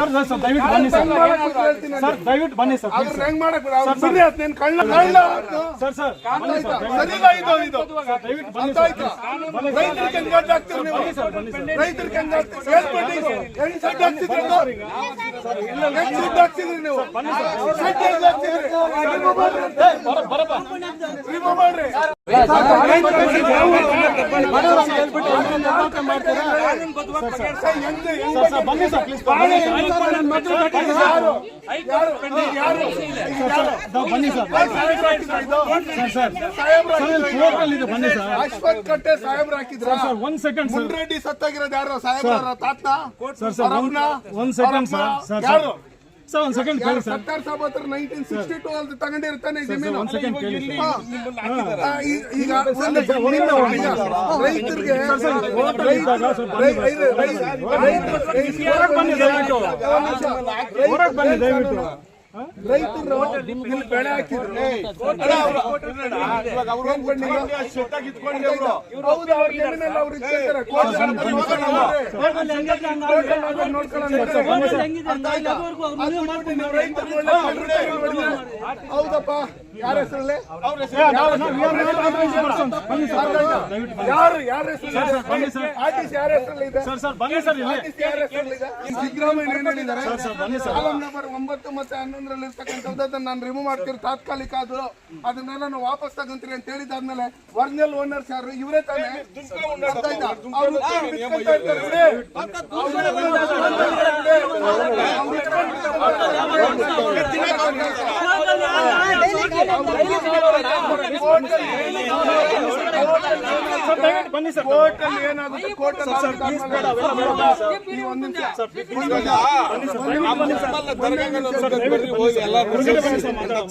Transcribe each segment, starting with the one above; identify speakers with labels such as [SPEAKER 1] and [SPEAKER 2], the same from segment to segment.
[SPEAKER 1] Sir sir ದಯವಿಟ್ಟು ಬನ್ನಿ sir sir ದಯವಿಟ್ಟು ಬನ್ನಿ ಸರ್
[SPEAKER 2] ಹೆಂಗ್ ಮಾಡಕ್ ಬಿಡ? ಅವ್ರು ಬಿಡ್ರಿ ಅದ್ ಕಳ್ಳ ಕಳ್ಳ
[SPEAKER 1] ಸರ್ ಸರ್ ಬನ್ನಿ
[SPEAKER 2] ಇದು ಇದು
[SPEAKER 1] ದಯವಿಟ್ಟು ಬನ್ನಿ ಸರ್
[SPEAKER 2] ಹಾಕ್ತೀರಿ ನೀವು? ಹೇಳ್ಬೇಡಿ. ಹೆಂಗ್ ಹಾಕ್ತಿದ್ರಿ? ಹೆಂಗ್ ಹಾಕ್ತಿದ್ರಿ ನೀವು? ಸಡ್ಡ ಹೆಂಗ್ ಹಾಕ್ತಿದ್ರಿ? ರಿಮೂವ್ ಮಾಡ್ರಿ. ರಿಮೂವ್ ಮಾಡ್ರಿ. ಅಶ್ವಥ್ ಕಟ್ಟೆ ಸಾಹೇಬ್ರ ಹಾಕಿದ್ರ
[SPEAKER 1] ಒಂದ್ ಸೆಕೆಂಡ್ ಸರ್
[SPEAKER 2] ಮುನ್ರೆಡ್ಡಿ ಸತ್ತಾಗಿರೋದು ಯಾರು ಸಾಹೇಬ್ರ ತಾತ
[SPEAKER 1] ಸರ್ ಸರ್ ಒಂದ್ ಸೆಕೆಂಡ್ ಸರ್ ಸರ್
[SPEAKER 2] ಯಾರು
[SPEAKER 1] ಸರ್ ಒಂದ್ ಸೆಕೆಂಡ್ ಕೇಳಿ ಸರ್.
[SPEAKER 2] ಹತ್ರ ನೈನ್ಟೀನ್ ಸಿಕ್ಸ್ಟಿ ಟೂ ಅಲ್ಲಿ ತಗೊಂಡಿರ್ತಾನೆ ಜಮೀನು.
[SPEAKER 1] ಒಂದ್ ಸೆಕೆಂಡ್ ಕೇಳಿ
[SPEAKER 2] ಆ, ಈ- ಈಗ ಒಂದ್ ಈಗ ರೈತರಿಗೆ
[SPEAKER 1] ಹೊರಗ್ ಬನ್ನಿ ದಯವಿಟ್ಟು. ಹೊರಗ್ ಬನ್ನಿ ದಯವಿಟ್ಟು.
[SPEAKER 2] ರೈತರು ಇಲ್ಲಿ ಬೆಳೆ ಹಾಕಿದ್ರು ಹೌದಪ್ಪ ಯಾರ ಹೆಸರಲ್ಲೇ ಯಾರು ಯಾರ ಯಾರ ಹೆಸರಲ್ಲಿದೆ ಸಿದ್ದರಾಮಯ್ಯ ಏನ್ ಹೇಳಿದ್ದಾರೆ ನಂಬರ್ ಒಂಬತ್ತು ಮತ್ತೆ ಅದನ್ನ ನಾನು ರಿಮೂವ್ ಮಾಡ್ತೀರಿ ತಾತ್ಕಾಲಿಕ ಅದು ಅದನ್ನೆಲ್ಲ ನಾವು ವಾಪಸ್ ತಗೊಂತೀರಿ ಅಂತ ಹೇಳಿದಾದ್ಮೇಲೆ ಒರಿಜಿನಲ್ ಓನರ್ಸ್ ಯಾರು ಇವರೇ ತಾನೇ? ಅವ್ರು ಉತ್ಕೊಂಡು ಬಿಟ್ಕೊಳ್ತಾ ಇರ್ತಾರೆ ಬಿಡಿ. ಅವ್ರು
[SPEAKER 1] ಸರ್ ದಯವಿಟ್ಟು ಬನ್ನಿ ಸರ್.
[SPEAKER 2] ಕೋರ್ಟ್ ಅಲ್ಲಿ ಏನಾಗುತ್ತೆ? ಕೋರ್ಟ್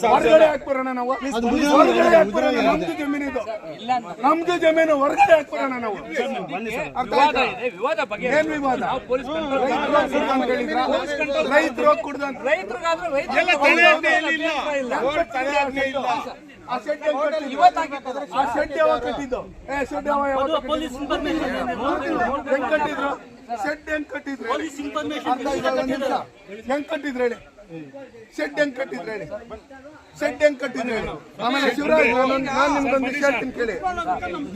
[SPEAKER 2] ಹೊರಗಡೆ ಹಾಕ್ಬರೋಣ ನಾವು. ಹೊರಗಡೆ ಹಾಕ್ಬರೋಣ. ನಮ್ದು ಜಮೀನು ಇದು ನಮ್ದು ಜಮೀನು ಹೊರಗಡೆ ಹಾಕ್ಬರೋಣ ನಾವು? ಏನ್ ವಿವಾದ? ರೈತರು ಕುಡ್ದಂತ ಆ ಕಟ್ಟಿದ್ರು? ಶೆಡ್ ಹೆಂಗ್ ಕಟ್ಟಿದ್ರು. ಹೆಂಗ್ ಕಟ್ಟಿದ್ರು ಹೇಳಿ? ಶೆಡ್ ಹೆಂಗ್ ಕಟ್ಟಿದ್ರು ಹೇಳಿ? ಶೆಡ್ ಹೆಂಗ್ ಕಟ್ಟಿದ್ರು ಹೇಳಿ? ಆಮೇಲೆ ಶಿವರಾಜ್ ನಾನು ವಿಷಯ ಹೇಳ್ತೀನಿ ಕೇಳಿ.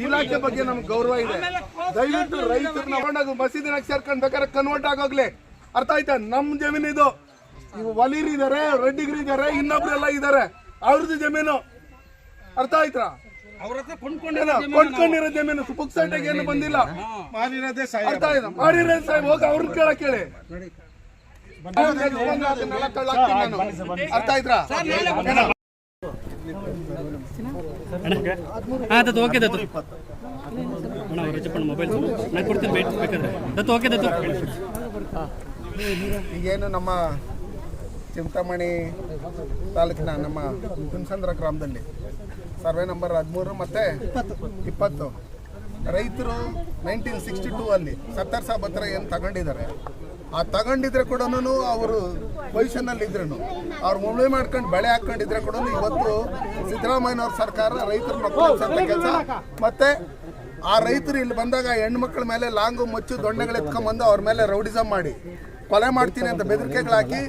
[SPEAKER 2] ಇಲಾಖೆ ಬಗ್ಗೆ ನಮ್ಗೆ ಗೌರವ ಇದೆ. ದಯವಿಟ್ಟು ರೈತರನ್ನ ತಗೊಂಡಾಗ ಮಸೀದಿನಾಗ ಸೇರ್ಕೊಂಡು ಬೇಕಾದ್ರೆ ಕನ್ವರ್ಟ್ ಆಗೋಗ್ಲಿ. ಅರ್ಥ ಆಯ್ತಾ? ನಮ್ ಜಮೀನು ಇದು. ಇವು ವಲೀರ್ ಇದಾರೆ ರೆಡ್ಡಿಗರು ಇದಾರೆ ಇನ್ನೊಬ್ರೆಲ್ಲ ಇದಾರೆ. ಅವ್ರದ್ದು ಜಮೀನು. ಅರ್ಥ ಆಯ್ತಾ? ಕೊಂಡ್ಕೊಂಡಿರೋ ಜಮೀನು ಏನು ಬಂದಿಲ್ಲ. ಅರ್ಥ ಆಯ್ತಾ? ಸಾಹೇಬ್ ಹೋಗಿ ಅವ್ರನ್ನ ಕೇಳ ಕೇಳಿ. ಅರ್ಥ ಆಯ್ತಾ? ಏನೋ?
[SPEAKER 3] ದತ್ತು ಓಕೆ ದತ್ತು. ಅಣ್ಣ ಅವ್ರ ರಜಪ್ಪಣ್ಣ ಮೊಬೈಲ್ ನಾನು ಕೊಡ್ತೀನಿ ಬೇಕು ಬೇಕಾದ್ರೆ. ದತ್ತು ಓಕೆ ದತ್ತು.
[SPEAKER 2] ಈಗೇನು ನಮ್ಮ ಚಿಂತಾಮಣಿ ತಾಲೂಕಿನ ನಮ್ಮ ಹುಣಸಂದ್ರ ಗ್ರಾಮದಲ್ಲಿ ಸರ್ವೆ ನಂಬರ್ ಹದಿಮೂರು ಮತ್ತು ಇಪ್ಪತ್ತು. ರೈತರು ನೈನ್ಟೀನ್ ಸಿಕ್ಸ್ಟಿ ಟೂ ಅಲ್ಲಿ ಸತ್ತರ್ ಸಾಬ್ ಹತ್ರ ಏನು ತಗೊಂಡಿದ್ದಾರೆ? ಆ ತಗೊಂಡಿದ್ರೆ ಕೂಡ ಅವರು ಪೊಸಿಷನಲ್ಲಿ ಇದ್ರು ಅವ್ರು ಮುಳುವೆ ಮಾಡ್ಕೊಂಡು ಬೆಳೆ ಹಾಕೊಂಡಿದ್ರೆ ಕೂಡ ಇವತ್ತು ಸಿದ್ದರಾಮಯ್ಯನವ್ರ ಸರ್ಕಾರ ರೈತರ ಮಕ್ಕಳು ಕೆಲಸ. ಮತ್ತೆ ಆ ರೈತರು ಇಲ್ಲಿ ಬಂದಾಗ ಹೆಣ್ಮಕ್ಳ ಮೇಲೆ ಲಾಂಗು ಮುಚ್ಚು ದೊಣ್ಣೆಗಳು ಎತ್ಕೊಂಬಂದು ಅವ್ರ ಮೇಲೆ ರೌಡಿಸಮ್ ಮಾಡಿ. ಕೊಲೆ ಮಾಡ್ತೀನಿ ಅಂತ ಬೆದರಿಕೆಗಳು ಹಾಕಿ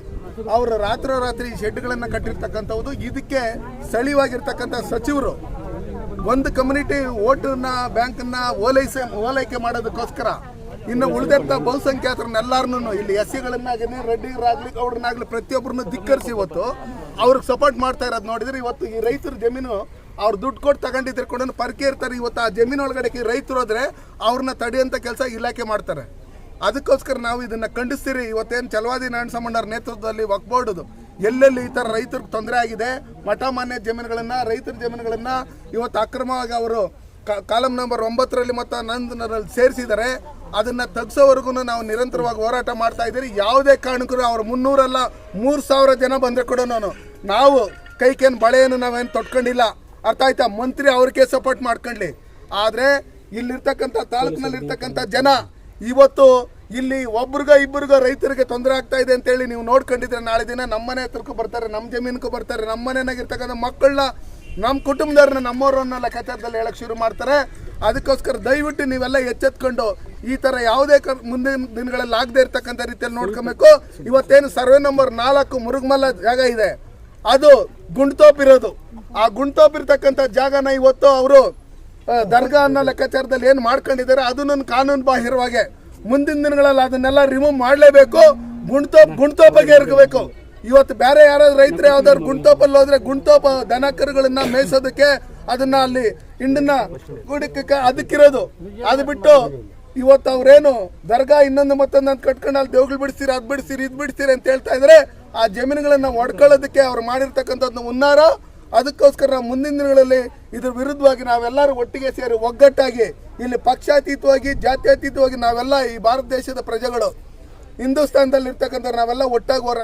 [SPEAKER 2] ಅವರು ರಾತ್ರೋರಾತ್ರಿ ಶೆಡ್ಗಳನ್ನು ಕಟ್ಟಿರ್ತಕ್ಕಂಥದ್ದು ಇದಕ್ಕೆ ಸ್ಥಳೀಯವಾಗಿರ್ತಕ್ಕಂಥ ಸಚಿವರು ಒಂದು ಕಮ್ಯುನಿಟಿ ಓಟನ್ನ ಬ್ಯಾಂಕನ್ನ ಓಲೈಸೆ, ಓಲೈಕೆ ಮಾಡೋದಕ್ಕೋಸ್ಕರ ಇನ್ನು ಉಳಿದಂಥ ಬಹುಸಂಖ್ಯಾತರನ್ನೆಲ್ಲರನ್ನೂ ಇಲ್ಲಿ ಎಸ್ ಸಿಗಳನ್ನಾಗಲಿ ರೆಡ್ಡಿಗರಾಗಲಿ ಅವ್ರನ್ನಾಗಲಿ ಪ್ರತಿಯೊಬ್ಬರನ್ನು ಧಿಕ್ಕರಿಸಿ ಇವತ್ತು ಅವ್ರಿಗೆ ಸಪೋರ್ಟ್ ಮಾಡ್ತಾ ಇರೋದು ನೋಡಿದ್ರೆ ಇವತ್ತು ಈ ರೈತರ ಜಮೀನು ಅವ್ರು ದುಡ್ಡು ಕೊಟ್ಟು ತಗೊಂಡಿದ್ರೆ ಕೂಡ ಪರ್ಕೆ ಇರ್ತಾರೆ. ಇವತ್ತು ಆ ಜಮೀನು ಒಳಗಡೆ ರೈತರು ಹೋದ್ರೆ ಅವ್ರನ್ನ ತಡೆಯುವಂಥ ಕೆಲಸ ಇಲಾಖೆ ಮಾಡ್ತಾರೆ. ಅದಕ್ಕೋಸ್ಕರ ನಾವು ಇದನ್ನ ಖಂಡಿಸ್ತೀರಿ. ಇವತ್ತೇನು ಚಲವಾದಿ ನಾರಾಯಣ ಸಮಣ್ಣವ್ರ ನೇತೃತ್ವದಲ್ಲಿ ವಕ್ಬೋರ್ಡದು ಎಲ್ಲೆಲ್ಲಿ ಈ ಥರ ರೈತರಿಗೆ ತೊಂದರೆ ಆಗಿದೆ, ಮಠ ಮಾನ್ಯ ಜಮೀನುಗಳನ್ನ, ರೈತರ ಜಮೀನುಗಳನ್ನ ಇವತ್ತು ಅಕ್ರಮವಾಗಿ ಅವರು ಕಾಲಂ ನಂಬರ್ ಒಂಬತ್ತರಲ್ಲಿ ಮತ್ತು ನಂದನರಲ್ಲಿ ಸೇರಿಸಿದ್ದಾರೆ. ಅದನ್ನ ತಗ್ಸೋವರೆಗೂ ನಾವು ನಿರಂತರವಾಗಿ ಹೋರಾಟ ಮಾಡ್ತಾ ಇದ್ದೀರಿ. ಯಾವುದೇ ಕಾರಣಕ್ಕೂ ಅವ್ರು ಮುನ್ನೂರಲ್ಲ, ಮೂರು ಸಾವಿರ ಜನ ಬಂದರೆ ಕೂಡ ನಾನು, ನಾವು ಕೈಕೇನು ಬಳೆಯನ್ನು ನಾವೇನು ತೊಟ್ಕೊಂಡಿಲ್ಲ. ಅರ್ಥ ಆಯ್ತಾ? ಮಂತ್ರಿ ಅವ್ರಿಗೆ ಸಪೋರ್ಟ್ ಮಾಡ್ಕೊಳ್ಳಿ ಆದರೆ ಇಲ್ಲಿರ್ತಕ್ಕಂಥ ತಾಲೂಕಿನಲ್ಲಿರ್ತಕ್ಕಂಥ ಜನ, ಇವತ್ತು ಇಲ್ಲಿ ಒಬ್ರಿಗ ಇಬ್ಬರಿಗ ರೈತರಿಗೆ ತೊಂದರೆ ಆಗ್ತಾ ಇದೆ ಅಂತೇಳಿ ನೀವು ನೋಡ್ಕೊಂಡಿದ್ರೆ ನಾಳೆ ದಿನ ನಮ್ಮನೆ ಹತ್ರಕ್ಕೂ ಬರ್ತಾರೆ, ನಮ್ಮ ಜಮೀನಿಗೂ ಬರ್ತಾರೆ, ನಮ್ಮ ಮನೆಯಾಗಿರ್ತಕ್ಕಂಥ ಮಕ್ಕಳನ್ನ, ನಮ್ಮ ಕುಟುಂಬದವ್ರನ್ನ ನಮ್ಮವರನ್ನ ಲೆಕ್ಕಾಚಾರದಲ್ಲಿ ಹೇಳಕ್ ಶುರು ಮಾಡ್ತಾರೆ. ಅದಕ್ಕೋಸ್ಕರ ದಯವಿಟ್ಟು ನೀವೆಲ್ಲ ಎಚ್ಚೆತ್ಕೊಂಡು ಈ ತರ ಯಾವುದೇ ಮುಂದಿನ ದಿನಗಳಲ್ಲಿ ಆಗದೆ ಇರ್ತಕ್ಕಂಥ ರೀತಿಯಲ್ಲಿ ನೋಡ್ಕೊಬೇಕು. ಇವತ್ತೇನು ಸರ್ವೆ ನಂಬರ್ ನಾಲ್ಕು ಮುರುಗಮಲ್ಲ ಜಾಗ ಇದೆ. ಅದು ಗುಂಡ್ತೋಪ್ ಇರೋದು ಆ ಗುಂಡ್ತೋಪ್ ಇರ್ತಕ್ಕಂಥ ಜಾಗನ ಇವತ್ತು ಅವರು ದರ್ಗಾ ಅನ್ನೋ ಲೆಕ್ಕಾಚಾರದಲ್ಲಿ ಏನು ಮಾಡ್ಕೊಂಡಿದ್ದಾರೆ ಅದನ್ನು ಕಾನೂನು ಬಾಹಿರವಾಗೆ ಮುಂದಿನ ದಿನಗಳಲ್ಲಿ ಅದನ್ನೆಲ್ಲ ರಿಮೂವ್ ಮಾಡಲೇಬೇಕು. ಗುಣ್ತೋಪ್ ಗುಣ್ತೋಪಗೆ ಇರಬೇಕು. ಇವತ್ತು ಬೇರೆ ಯಾರಾದ್ರೂ ರೈತರು ಯಾವ್ದಾದ್ರು ಗುಂಡ್ತೋಪಲ್ಲಿ ಹೋದ್ರೆ ಗುಣ್ತೋಪ ದನ ಕರುಗಳನ್ನ ಮೇಯಿಸೋದಕ್ಕೆ ಅದನ್ನ ಅಲ್ಲಿ ಹಿಂಡನ್ನ ಗುಡಿಕ ಅದಕ್ಕಿರೋದು. ಅದು ಬಿಟ್ಟು ಇವತ್ತು ಅವ್ರೇನು ದರ್ಗಾ ಇನ್ನೊಂದು ಮತ್ತೊಂದು ಅಂತ ಕಟ್ಕೊಂಡು ಅಲ್ಲಿ ದೇವ್ಗಳು ಬಿಡಿಸ್ತೀರಿ, ಅದು ಬಿಡಿಸ್ತೀರಿ, ಇದು ಬಿಡಿಸ್ತೀರಿ ಅಂತ ಹೇಳ್ತಾ ಇದ್ರೆ ಆ ಜಮೀನುಗಳನ್ನ ಒಡ್ಕೊಳ್ಳೋದಕ್ಕೆ ಅವ್ರು ಮಾಡಿರ್ತಕ್ಕಂಥದ್ದು ಉನ್ನಾರ ಅದಕ್ಕೋಸ್ಕರ ನಾವು ಮುಂದಿನ ದಿನಗಳಲ್ಲಿ ಇದ್ರ ವಿರುದ್ಧವಾಗಿ ನಾವೆಲ್ಲರೂ ಒಟ್ಟಿಗೆ ಸೇರಿ ಒಗ್ಗಟ್ಟಾಗಿ ಇಲ್ಲಿ ಪಕ್ಷಾತೀತವಾಗಿ, ಜಾತ್ಯತೀತವಾಗಿ ನಾವೆಲ್ಲ ಈ ಭಾರತ ದೇಶದ ಪ್ರಜೆಗಳು ಹಿಂದೂಸ್ತಾನದಲ್ಲಿ ಇರ್ತಕ್ಕಂಥ ನಾವೆಲ್ಲ ಒಟ್ಟಾಗಿ ಹೋರಾಟ